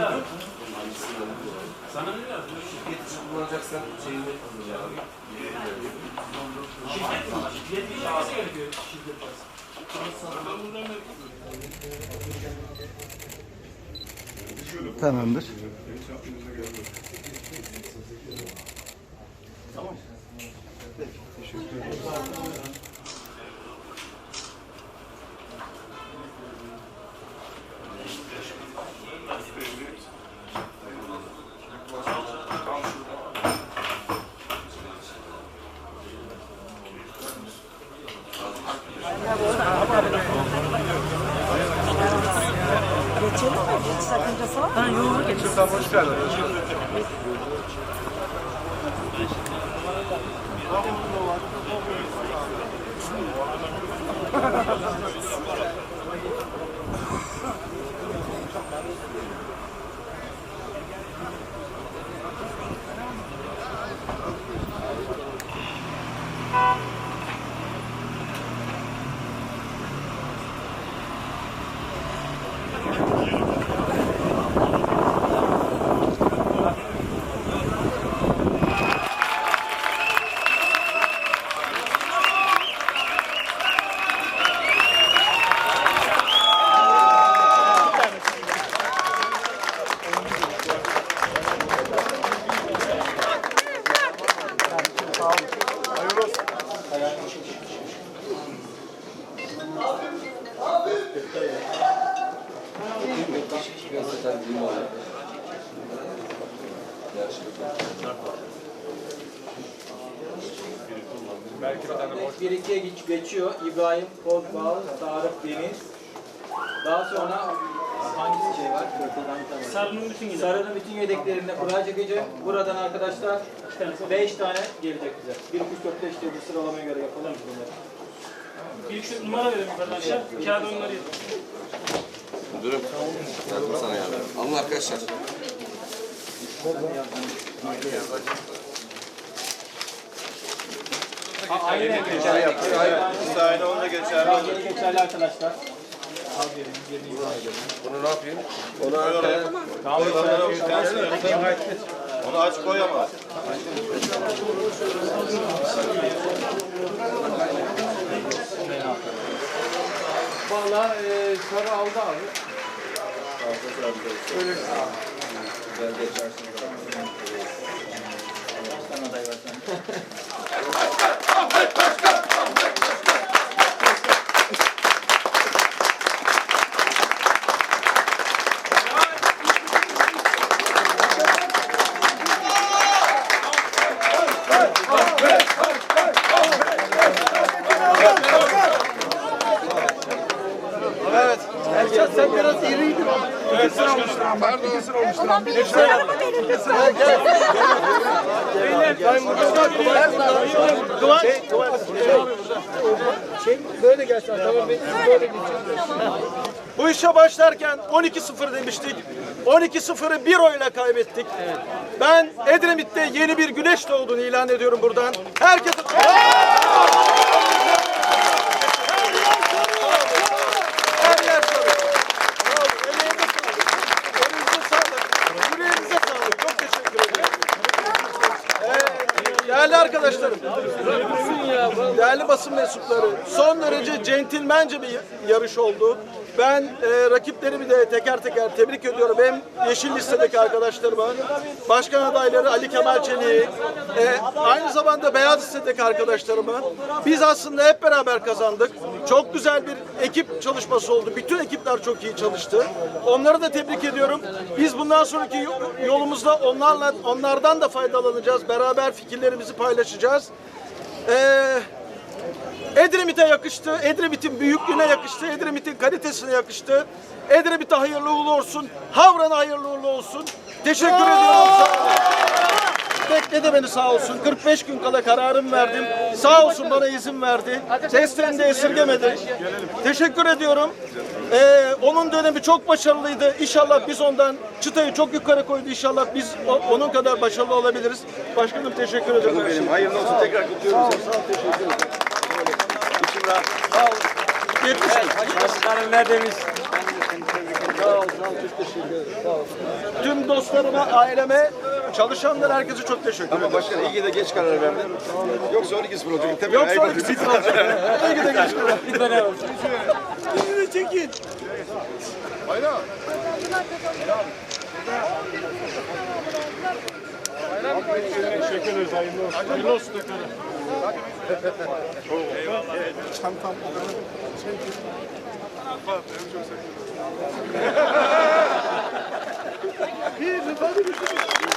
Sana ne lazım? Şirket için kullanacaksan şeyini hazırlayalım. Şirket mi? Şirket mi? Nasıl gerekiyor şirket varsa? Tamamdır. Geçelim mi? Hiç sakıncası var mı? Ha yok geçiyor. Bir ikiye geç- geçiyor. İbrahim Kozbağ, Tarık Deniz. Daha sonra hangisi şey var? Sarının bütün gider. Sarı'nın bütün yedeklerinde kura çekeceğim. Buradan arkadaşlar 5 tane gelecek bize. 1, 2, 3, 4, 5 diye bir sıralamaya göre yapalım bunları. Bir numara verelim yukarıdan aşağı. Kağıda onları yazın. Müdürüm. Yardım sana yardım. Alın arkadaşlar. Ha, aynen geçerli yapıyor. Aynı onda geçerli. Aynen geçerli arkadaşlar. Bunu ne yapayım? Onu öyle. Tamam. Onu aç koy ama. Valla e, Sarı aldı abi. Kaç tane aday var sende? Sen Bak, ikisini olmuştur ama. Benim sıramı verin lütfen. Kıvanç. Şey, böyle gelsin. Tamam, ben böyle geçeyim. Bu işe başlarken 12-0 demiştik. 12-0'ı bir oyla kaybettik. Ben Edremit'te yeni bir güneş doğduğunu ilan ediyorum buradan. Herkese... değerli arkadaşlarım, değerli basın mensupları, son derece centilmence bir yarış oldu. Ben e, rakiplerimi de teker teker tebrik ediyorum. Hem Yeşil Liste'deki arkadaşlarıma, başkan adayları Ali Kemal Çelik'i, e, aynı zamanda Beyaz Liste'deki arkadaşlarıma. Biz aslında hep beraber kazandık. Çok güzel bir ekip çalışması oldu. Bütün ekipler çok iyi çalıştı. Onları da tebrik ediyorum. Biz bundan sonraki yo- yolumuzda onlarla onlardan da faydalanacağız. Beraber fikirlerimizi paylaşacağız. Edremit'e yakıştı. Edremit'in büyüklüğüne yakıştı. Edremit'in kalitesine yakıştı. Edremit'e hayırlı uğurlu olsun. Havran'a hayırlı uğurlu olsun. Teşekkür ediyorum. Sağ olun. Bekledi beni sağ olsun. 45 gün kala kararımı verdim. Sağ olsun bana izin verdi. Desteğini de esirgemedi. Teşekkür ediyorum. Ee, onun dönemi çok başarılıydı. İnşallah biz ondan çıtayı çok yukarı koydu. İnşallah biz o- onun kadar başarılı olabiliriz. Başkanım teşekkür ederim. Benim hayırlı olsun tekrar kutluyorum. Sağ ol, sağ ol, teşekkür ederim. Rahat. Sağ ol. 70 Başkanım ne demiş? Sağ ol, sağ ol. Çok teşekkür ederim. Sağ ol. Tüm dostlarıma, aileme, çalışanlara herkese çok teşekkür ederim. Ama başkan iyi ki de geç karar verdin. Yoksa 12-0 olacak. Tabii Yok ayıp sonra olacak. bir olacak. İyi ki de geçti. Bir tane olsun. Bizi de çekin. Teşekkür ederiz. Hayırlı olsun. Hayırlı olsun tekrar. Bir, hadi bir.